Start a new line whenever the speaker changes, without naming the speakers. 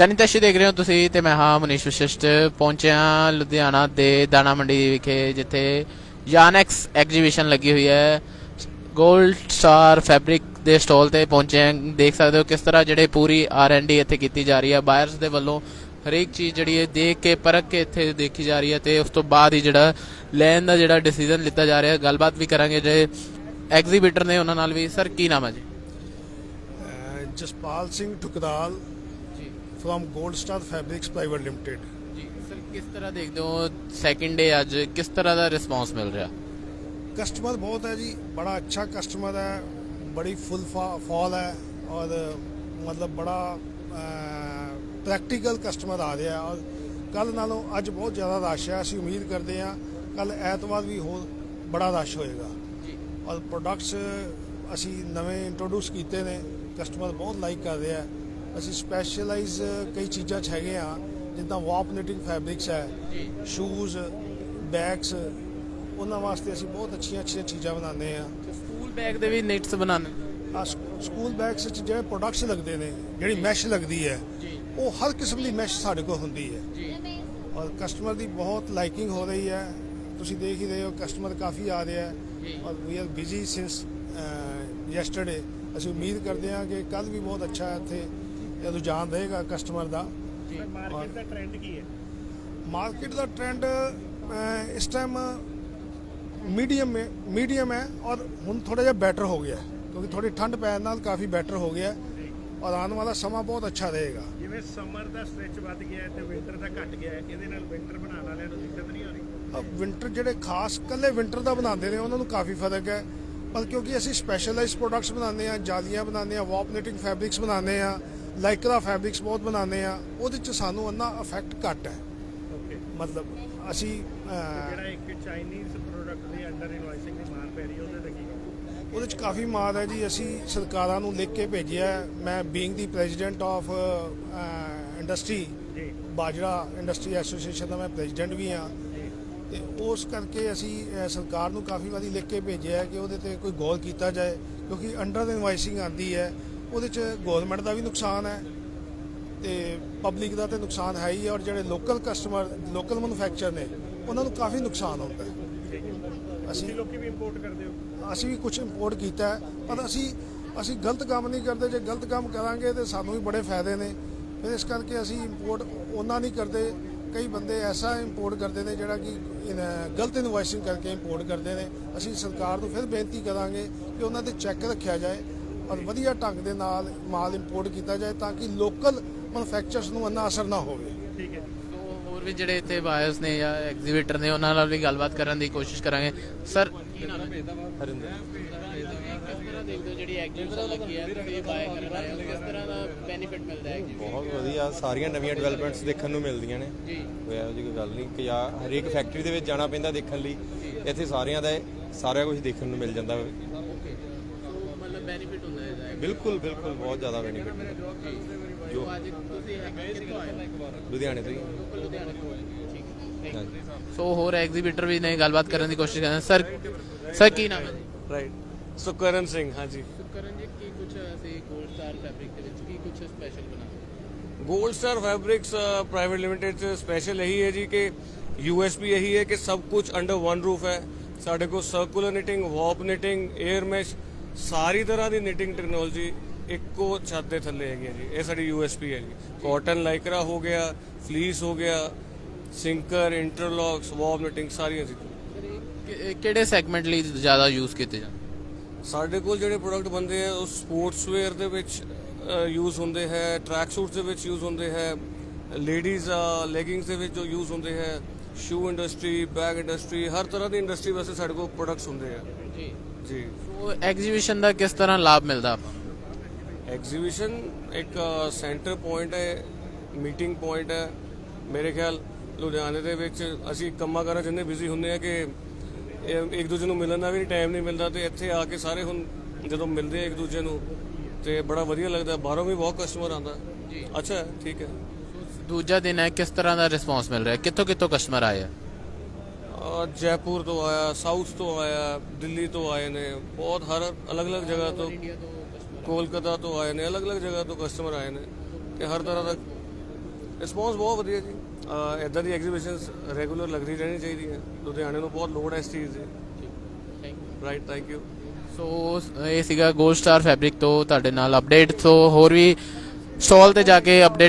ਜਨਿਤਸ਼ੀ ਦੇਖ ਰਹੇ ਹੋ ਤੁਸੀਂ ਤੇ ਮੈਂ ਹਾਂ ਮਨੀਸ਼ ਵਿਸ਼ਿਸ਼ਟ। ਪਹੁੰਚਿਆ ਲੁਧਿਆਣਾ ਦੇ ਦਾਣਾ ਮੰਡੀ ਵਿਖੇ, ਜਿੱਥੇ ਯਾਨੈਕਸ ਐਗਜੀਬਿਸ਼ਨ ਲੱਗੀ ਹੋਈ ਹੈ। ਗੋਲਡ ਸਟਾਰ ਫੈਬਰਿਕ ਦੇ ਸਟਾਲ ਤੇ ਪਹੁੰਚੇ ਹਾਂ। ਦੇਖ ਸਕਦੇ ਹੋ ਕਿਸ ਤਰ੍ਹਾਂ ਜਿਹੜੇ ਪੂਰੀ ਆਰ ਐਂਡ ਡੀ ਇੱਥੇ ਕੀਤੀ ਜਾ ਰਹੀ ਹੈ। ਬਾਇਰਸ ਦੇ ਵੱਲੋਂ ਹਰੇਕ ਚੀਜ਼ ਜਿਹੜੀ ਹੈ ਦੇਖ ਕੇ, ਪਰਖ ਕੇ ਇੱਥੇ ਦੇਖੀ ਜਾ ਰਹੀ ਹੈ ਤੇ ਉਸ ਤੋਂ ਬਾਅਦ ਹੀ ਜਿਹੜਾ ਲੈਣ ਦਾ ਜਿਹੜਾ ਡਿਸੀਜਨ ਲਿੱਤਾ ਜਾ ਰਿਹਾ ਹੈ। ਗੱਲਬਾਤ ਵੀ ਕਰਾਂਗੇ ਜਿਹੜੇ ਐਗਜ਼ੀਬਿਟਰ ਨੇ ਉਹਨਾਂ ਨਾਲ ਵੀ। ਸਰ ਕੀ ਨਾਮ ਹੈ ਜੀ?
ਜਸਪਾਲ ਸਿੰਘ ਠੁਕਦਾਲ ਫਰਮ 골ਡ ਸਟਾਰ ਫੈਬਰਿਕਸ ਪ੍ਰਾਈਵੇਟ ਲਿਮਟਿਡ
ਜੀ ਸਰ ਕਿਸ ਤਰ੍ਹਾਂ ਦੇਖਦੇ ਹੋ ਸੈਕਿੰਡ ਡੇ ਅੱਜ? ਕਿਸ ਤਰ੍ਹਾਂ ਦਾ ਰਿਸਪੌਂਸ ਮਿਲ ਰਿਹਾ?
ਕਸਟਮਰ ਬਹੁਤ ਹੈ ਜੀ ਬੜਾ ਅੱਛਾ ਕਸਟਮਰ ਹੈ ਬੜੀ ਫੁੱਲ ਫॉल ਹੈ ਔਰ ਮਤਲਬ ਬੜਾ ਪ੍ਰੈਕਟੀਕਲ ਕਸਟਮਰ ਆ ਰਿਹਾ ਔਰ ਕੱਲ ਨਾਲੋਂ ਅੱਜ ਬਹੁਤ ਜ਼ਿਆਦਾ ਰਸ਼ ਹੈ ਅਸੀਂ ਉਮੀਦ ਕਰਦੇ ਹਾਂ ਕੱਲ ਐਤਵਾਰ ਵੀ ਹੋਰ ਬੜਾ ਰਸ਼ ਹੋਏਗਾ।
ਜੀ।
ਔਰ ਪ੍ਰੋਡਕਟਸ ਅਸੀਂ ਨਵੇਂ ਇੰਟਰੋਡਿਊਸ ਕੀਤੇ ਨੇ ਕਸਟਮਰ ਬਹੁਤ ਲਾਈਕ ਕਰ ਰਿਹਾ ਹੈ। ਅਸੀਂ ਸਪੈਸ਼ਲਾਈਜ਼ ਕਈ ਚੀਜ਼ਾਂ 'ਚ ਹੈਗੇ ਆ ਜਿੱਦਾਂ ਵਾਪ ਨਿਟਿੰਗ ਫੈਬਰਿਕਸ ਹੈ
ਜੀ।
ਸ਼ੂਜ਼ ਬੈਗਸ ਉਹਨਾਂ ਵਾਸਤੇ ਅਸੀਂ ਬਹੁਤ ਅੱਛੀਆਂ ਅੱਛੀਆਂ ਚੀਜ਼ਾਂ ਬਣਾਉਂਦੇ ਆ
ਸਕੂਲ ਬੈਗ ਦੇ ਵੀ ਨਿਟਸ ਬਣਾਉਣੇ
ਆ ਸਕੂਲ ਬੈਗਸ 'ਚ ਜਿਹੜੇ ਪ੍ਰੋਡਕਟਸ ਲੱਗਦੇ ਨੇ ਜਿਹੜੀ ਮੈਸ਼ ਲੱਗਦੀ ਹੈ ਉਹ ਹਰ ਕਿਸਮ ਦੀ ਮੈਸ਼ ਸਾਡੇ ਕੋਲ ਹੁੰਦੀ ਹੈ।
ਜੀ।
ਔਰ ਕਸਟਮਰ ਦੀ ਬਹੁਤ ਲਾਈਕਿੰਗ ਹੋ ਰਹੀ ਹੈ। ਤੁਸੀਂ ਦੇਖ ਹੀ ਰਹੇ ਹੋ ਕਸਟਮਰ ਕਾਫੀ ਆ ਰਿਹਾ ਹੈ। ਔਰ we are busy since yesterday ਅਸੀਂ ਉਮੀਦ ਕਰਦੇ ਹਾਂ ਕਿ ਕੱਲ ਵੀ ਬਹੁਤ ਅੱਛਾ ਇੱਥੇ। ਇਹ ਰੁਝਾਨ ਰਹੇਗਾ ਕਸਟਮਰ ਦਾ।
ਮਾਰਕੀਟ ਦਾ ਟ੍ਰੈਂਡ ਕੀ ਹੈ?
ਮਾਰਕੀਟ ਦਾ ਟ੍ਰੈਂਡ ਇਸ ਟਾਈਮ ਮੀਡੀਅਮ ਹੈ ਮੀਡੀਅਮ ਹੈ ਔਰ ਹੁਣ ਥੋੜਾ ਜਿਹਾ ਬੈਟਰ ਹੋ ਗਿਆ ਕਿਉਂਕਿ ਥੋੜੀ ਠੰਡ ਪੈਣ ਨਾਲ ਕਾਫੀ ਬੈਟਰ ਹੋ ਗਿਆ ਹੈ ਔਰ ਆਉਣ ਵਾਲਾ ਸਮਾਂ ਬਹੁਤ ਅੱਛਾ ਰਹੇਗਾ।
ਜਿਵੇਂ ਸਮਰ ਦਾ ਸਟ੍ਰੈਚ ਵੱਧ ਗਿਆ ਤੇ ਵਿੰਟਰ ਦਾ ਘਟ ਗਿਆ ਹੈ ਇਹਦੇ ਨਾਲ ਵਿੰਟਰ ਬਣਾਉਣ ਵਾਲਿਆਂ ਨੂੰ ਦਿੱਕਤ ਨਹੀਂ ਆ ਰਹੀ
ਵਿੰਟਰ ਜਿਹੜੇ ਖਾਸ ਕੱਲੇ ਵਿੰਟਰ ਦਾ ਬਣਾਉਂਦੇ ਨੇ ਉਹਨਾਂ ਨੂੰ ਕਾਫੀ ਫ਼ਰਕ ਹੈ। ਪਰ ਕਿਉਂਕਿ ਅਸੀਂ ਸਪੈਸ਼ਲਾਈਜ਼ਡ ਪ੍ਰੋਡਕਟਸ ਬਣਾਉਂਦੇ ਆ ਜਾਲੀਆਂ ਬਣਾਉਂਦੇ ਆ ਵਾਪ ਨਿਟਿੰਗ ਫੈਬਰਿਕਸ ਬਣਾਉਂਦੇ ਆ ਲਾਈਕਰਾ ਫੈਬਰਿਕਸ ਬਹੁਤ ਬਣਾਉਂਦੇ ਆ ਉਹਦੇ ਚ ਸਾਨੂੰ ਉਹਨਾਂ ਇਫੈਕਟ ਘੱਟ ਹੈ।
ਓਕੇ
ਮਤਲਬ ਅਸੀਂ
ਜਿਹੜਾ ਇੱਕ ਚਾਈਨੀਜ਼ ਪ੍ਰੋਡਕਟ ਦੀ ਅੰਡਰ ਇਨਵਾਈਸਿੰਗ ਦੀ ਮਾਰ ਪੈ ਰਹੀ ਹੈ ਉਹਦੇ ਤੇ ਕੀ
ਉਹਦੇ ਚ ਕਾਫੀ ਮਾਰ ਹੈ ਜੀ ਅਸੀਂ ਸਰਕਾਰਾਂ ਨੂੰ ਲਿਖ ਕੇ ਭੇਜਿਆ। ਮੈਂ being the president of industry
ਜੀ।
ਬਾਜਰਾ ਇੰਡਸਟਰੀ ਐਸੋਸੀਏਸ਼ਨ ਦਾ ਮੈਂ ਪ੍ਰੈਜ਼ੀਡੈਂਟ ਵੀ ਹਾਂ। ਤੇ ਉਸ ਕਰਕੇ ਅਸੀਂ ਸਰਕਾਰ ਨੂੰ ਕਾਫੀ ਵਾਰੀ ਲਿਖ ਕੇ ਭੇਜਿਆ ਕਿ ਉਹਦੇ ਤੇ ਕੋਈ ਗੌਰ ਕੀਤਾ ਜਾਏ ਕਿਉਂਕਿ ਅੰਡਰ ਇਨਵਾਈਸਿੰਗ ਆਂਦੀ ਹੈ। ਉਹਦੇ ਚ ਗਵਰਨਮੈਂਟ ਦਾ ਵੀ ਨੁਕਸਾਨ ਹੈ ਤੇ ਪਬਲਿਕ ਦਾ ਤੇ ਨੁਕਸਾਨ ਹੈ ਹੀ ਔਰ ਜਿਹੜੇ ਲੋਕਲ ਕਸਟਮਰ ਲੋਕਲ ਮੈਨੂਫੈਕਚਰ ਨੇ ਉਹਨਾਂ ਨੂੰ ਕਾਫੀ ਨੁਕਸਾਨ ਹੁੰਦਾ ਹੈ। ਅਸੀਂ
ਲੋਕੀ ਵੀ ਇੰਪੋਰਟ ਕਰਦੇ ਹੋ?
ਅਸੀਂ ਵੀ ਕੁਝ ਇੰਪੋਰਟ ਕੀਤਾ ਹੈ ਪਰ ਅਸੀਂ ਅਸੀਂ ਗਲਤ ਕੰਮ ਨਹੀਂ ਕਰਦੇ। ਜੇ ਗਲਤ ਕੰਮ ਕਰਾਂਗੇ ਤੇ ਸਾਨੂੰ ਵੀ ਬੜੇ ਫਾਇਦੇ ਨੇ। ਫਿਰ ਇਸ ਕਰਕੇ ਅਸੀਂ ਇੰਪੋਰਟ ਉਹਨਾਂ ਨਹੀਂ ਕਰਦੇ। ਕਈ ਬੰਦੇ ਐਸਾ ਇੰਪੋਰਟ ਕਰਦੇ ਨੇ ਜਿਹੜਾ ਕਿ ਗਲਤ ਇਨਵਾਈਸਿੰਗ ਕਰਕੇ ਇੰਪੋਰਟ ਕਰਦੇ ਨੇ। ਅਸੀਂ ਸਰਕਾਰ ਨੂੰ ਫਿਰ ਬੇਨਤੀ ਕਰਾਂਗੇ ਕਿ ਉਹਨਾਂ ਤੇ ਚੈੱਕ ਰੱਖਿਆ ਜਾਏ। ਔਰ ਵਧੀਆ ਢੰਗ ਦੇ ਨਾਲ ਮਾਲ ਇੰਪੋਰਟ ਕੀਤਾ ਜਾਏ ਤਾਂ ਕਿ ਲੋਕਲ ਮੈਨੂਫੈਕਚਰਰਸ ਨੂੰ ਇੰਨਾ ਅਸਰ ਨਾ ਹੋਵੇ।
ਠੀਕ ਹੈ।
ਸੋ ਹੋਰ ਵੀ ਜਿਹੜੇ ਇੱਥੇ ਬਾਇਰਸ ਨੇ ਜਾਂ ਐਗਜ਼ੀਬਿਟਰ ਨੇ ਉਹਨਾਂ ਨਾਲ ਵੀ ਗੱਲਬਾਤ ਕਰਨ ਦੀ ਕੋਸ਼ਿਸ਼ ਕਰਾਂਗੇ। ਸਰ ਕੀ ਨਾਮ ਹੈ? ਹਰਿੰਦਰ। ਕਿਸ ਤਰ੍ਹਾਂ ਦੇਖਦੇ ਹੋ ਜਿਹੜੀ ਐਗਜ਼ੀਬਿਸ਼ਨ ਲੱਗੀ ਹੈ? ਤੁਸੀਂ ਬਾਏ ਕਰਨ ਆਏ ਹੋ। ਕਿਸ ਤਰ੍ਹਾਂ ਦਾ ਬੈਨੀਫਿਟ ਮਿਲਦਾ ਹੈ
ਬਹੁਤ ਵਧੀਆ। ਸਾਰੀਆਂ ਨਵੀਆਂ ਡਿਵੈਲਪਮੈਂਟਸ ਦੇਖਣ ਨੂੰ ਮਿਲਦੀਆਂ ਨੇ।
ਜੀ।
ਕੋਈ ਇਹੋ ਜਿਹੀ ਕੋਈ ਗੱਲ ਨਹੀਂ ਕਿ ਜਾਂ ਹਰੇਕ ਫੈਕਟਰੀ ਦੇ ਵਿੱਚ ਜਾਣਾ ਪੈਂਦਾ ਦੇਖਣ ਲਈ। ਇੱਥੇ ਸਾਰਿਆਂ ਦਾ ਸਾਰਾ ਕੁਝ ਦੇਖਣ ਨੂੰ ਮਿਲ ਜਾਂਦਾ ਵਾ।
ਓਕੇ ਸੋ ਮਤਲਬ ਬੈਨੀਫਿਟ ਹੁੰਦਾ ਹੈ ਇਹਦਾ
ਬਿਲਕੁਲ ਬਿਲਕੁਲ ਬਹੁਤ ਜ਼ਿਆਦਾ ਬੈਨੀਫਿਟ
ਜੀ ਜੋ ਅੱਜ ਤੁਸੀਂ ਕਿੱਥੋਂ ਆਏ
ਲੁਧਿਆਣੇ ਤੋਂ ਹੀ
ਲੁਧਿਆਣੇ ਤੋਂ ਆਏ ਠੀਕ ਸੋ ਹੋਰ ਐਗਜ਼ੀਬਿਟਰ ਵੀ ਨੇ ਗੱਲਬਾਤ ਕਰਨ ਦੀ ਕੋਸ਼ਿਸ਼ ਕਰਦੇ ਸਰ ਸਰ ਕੀ ਨਾਮ ਹੈ
ਰਾਈਟ ਸੁਕਰਨ ਸਿੰਘ ਹਾਂਜੀ।
ਸੁਕਰਨ ਜੀ ਕੀ ਕੁਝ ਅਸੀਂ 골ਡ ਸਟਾਰ ਫੈਬਰਿਕ ਦੇ ਵਿੱਚ ਕੀ ਕੁਝ ਸਪੈਸ਼ਲ ਬਣਾ
gold star fabrics private limited ਚ ਸਪੈਸ਼ਲ ਇਹੀ ਹੈ ਜੀ ਕਿ ਯੂਐਸਪੀ ਇਹੀ ਹੈ ਕਿ ਸਭ ਕੁਝ ਅੰਡਰ ਵਨ ਰੂਫ ਹੈ। ਸਾਡੇ ਕੋਲ circular knitting warp knitting air mesh ਸਾਰੀ ਤਰ੍ਹਾਂ ਦੀ ਨਿਟਿੰਗ ਟੈਕਨੋਲੋਜੀ ਇੱਕੋ ਛੱਤ ਦੇ ਥੱਲੇ ਹੈਗੀ ਹੈ ਜੀ। ਇਹ ਸਾਡੀ ਯੂਐਸਪੀ ਹੈ ਜੀ। ਕਾਟਨ ਲਾਈਕਰਾ ਹੋ ਗਿਆ ਫਲੀਸ ਹੋ ਗਿਆ ਸਿੰਕਰ ਇੰਟਰਲੌਕਸ ਵਾਪ ਨਿਟਿੰਗ ਸਾਰੀਆਂ ਚੀਜ਼ਾਂ
ਕਿਹੜੇ ਸੈਗਮੈਂਟ ਲਈ ਜ਼ਿਆਦਾ ਯੂਜ਼ ਕੀਤੇ ਜਾਂਦੇ?
ਸਾਡੇ ਕੋਲ ਜਿਹੜੇ ਪ੍ਰੋਡਕਟ ਬੰਦੇ ਆ ਉਹ ਸਪੋਰਟਸ ਵੇਅਰ ਦੇ ਵਿੱਚ ਯੂਜ਼ ਹੁੰਦੇ ਹੈ ਟਰੈਕ ਸੂਟਸ ਦੇ ਵਿੱਚ ਯੂਜ਼ ਹੁੰਦੇ ਹੈ ਲੇਡੀਜ਼ ਲੈਗਿੰਗਸ ਦੇ ਵਿੱਚ ਜੋ ਯੂਜ਼ ਹੁੰਦੇ ਹੈ ਸ਼ੂ ਇੰਡਸਟਰੀ ਬੈਗ ਇੰਡਸਟਰੀ ਹਰ ਤਰ੍ਹਾਂ ਦੀ ਇੰਡਸਟਰੀ ਵਾਸਤੇ ਸਾਡੇ ਕੋਲ ਪ੍ਰੋਡਕਟਸ ਹੁੰਦੇ ਆ।
ਜੀ।
ਜੀ।
ਸੋ ਐਗਜ਼ੀਬਿਸ਼ਨ ਦਾ ਕਿਸ ਤਰ੍ਹਾਂ ਲਾਭ ਮਿਲਦਾ ਆਪਾਂ
ਐਗਜ਼ੀਬਿਸ਼ਨ ਇੱਕ ਸੈਂਟਰ ਪੁਆਇੰਟ ਹੈ ਮੀਟਿੰਗ ਪੁਆਇੰਟ ਹੈ। ਮੇਰੇ ਖਿਆਲ ਲੁਧਿਆਣੇ ਦੇ ਵਿੱਚ ਅਸੀਂ ਕੰਮਾਂ ਕਾਰਾਂ 'ਚ ਇੰਨੇ ਬਿਜ਼ੀ ਹੁੰਦੇ ਆ ਕਿ ਇਹ ਇੱਕ ਦੂਜੇ ਨੂੰ ਮਿਲਣ ਦਾ ਵੀ ਟਾਈਮ ਨਹੀਂ ਮਿਲਦਾ ਤੇ ਇੱਥੇ ਆ ਕੇ ਸਾਰੇ ਹੁਣ ਜਦੋਂ ਮਿਲਦੇ ਆ ਇੱਕ ਦੂਜੇ ਨੂੰ ਤੇ ਬੜਾ ਵਧੀਆ ਲੱਗਦਾ। ਬਾਹਰੋਂ ਵੀ ਬਹੁਤ ਕਸਟਮਰ ਆਉਂਦਾ।
ਜੀ।
ਅੱਛਾ ਹੈ, ਠੀਕ ਹੈ।
ਦੂਜਾ ਦਿਨ ਹੈ ਕਿਸ ਤਰ੍ਹਾਂ ਦਾ ਰਿਸਪੌਂਸ ਮਿਲ ਰਿਹਾ? ਕਿੱਥੋਂ ਕਿੱਥੋਂ ਕਸਟਮਰ ਆਏ ਆ?
ਜੈਪੁਰ ਤੋਂ ਆਇਆ ਸਾਊਥ ਤੋਂ ਆਇਆ, ਦਿੱਲੀ ਤੋਂ ਆਏ ਨੇ। ਬਹੁਤ ਹਰ ਅਲੱਗ-ਅਲੱਗ ਜਗ੍ਹਾ ਤੋਂ, ਕੋਲਕਾਤਾ ਤੋਂ ਆਏ ਨੇ, ਅਲੱਗ-ਅਲੱਗ ਜਗ੍ਹਾ ਤੋਂ ਕਸਟਮਰ ਆਏ ਨੇ ਤੇ ਹਰ ਤਰ੍ਹਾਂ ਦਾ ਰਿਸਪੌਂਸ ਬਹੁਤ ਵਧੀਆ ਜੀ। ਅਹ ਇੱਦਾਂ ਦੀ ਐਗਜ਼ੀਬਿਸ਼ਨਸ ਰੈਗੂਲਰ ਲੱਗਦੀ ਰਹਿਣੀ ਚਾਹੀਦੀ ਹੈ। ਲੁਧਿਆਣੇ ਨੂੰ ਬਹੁਤ ਲੋੜ ਹੈ ਇਸ ਚੀਜ਼ ਦੀ। ਰਾਈਟ ਥੈਂਕ ਯੂ
ਸੋ ਇਹ ਸੀਗਾ ਗੋਲਡ ਸਟਾਰ ਫੈਬਰਿਕ ਤੋਂ ਤੁਹਾਡੇ ਨਾਲ ਅਪਡੇਟ ਤੋਂ ਹੋਰ ਵੀ ਸਟਾਲ ਤੇ ਜਾ ਕੇ ਅਪਡੇਟ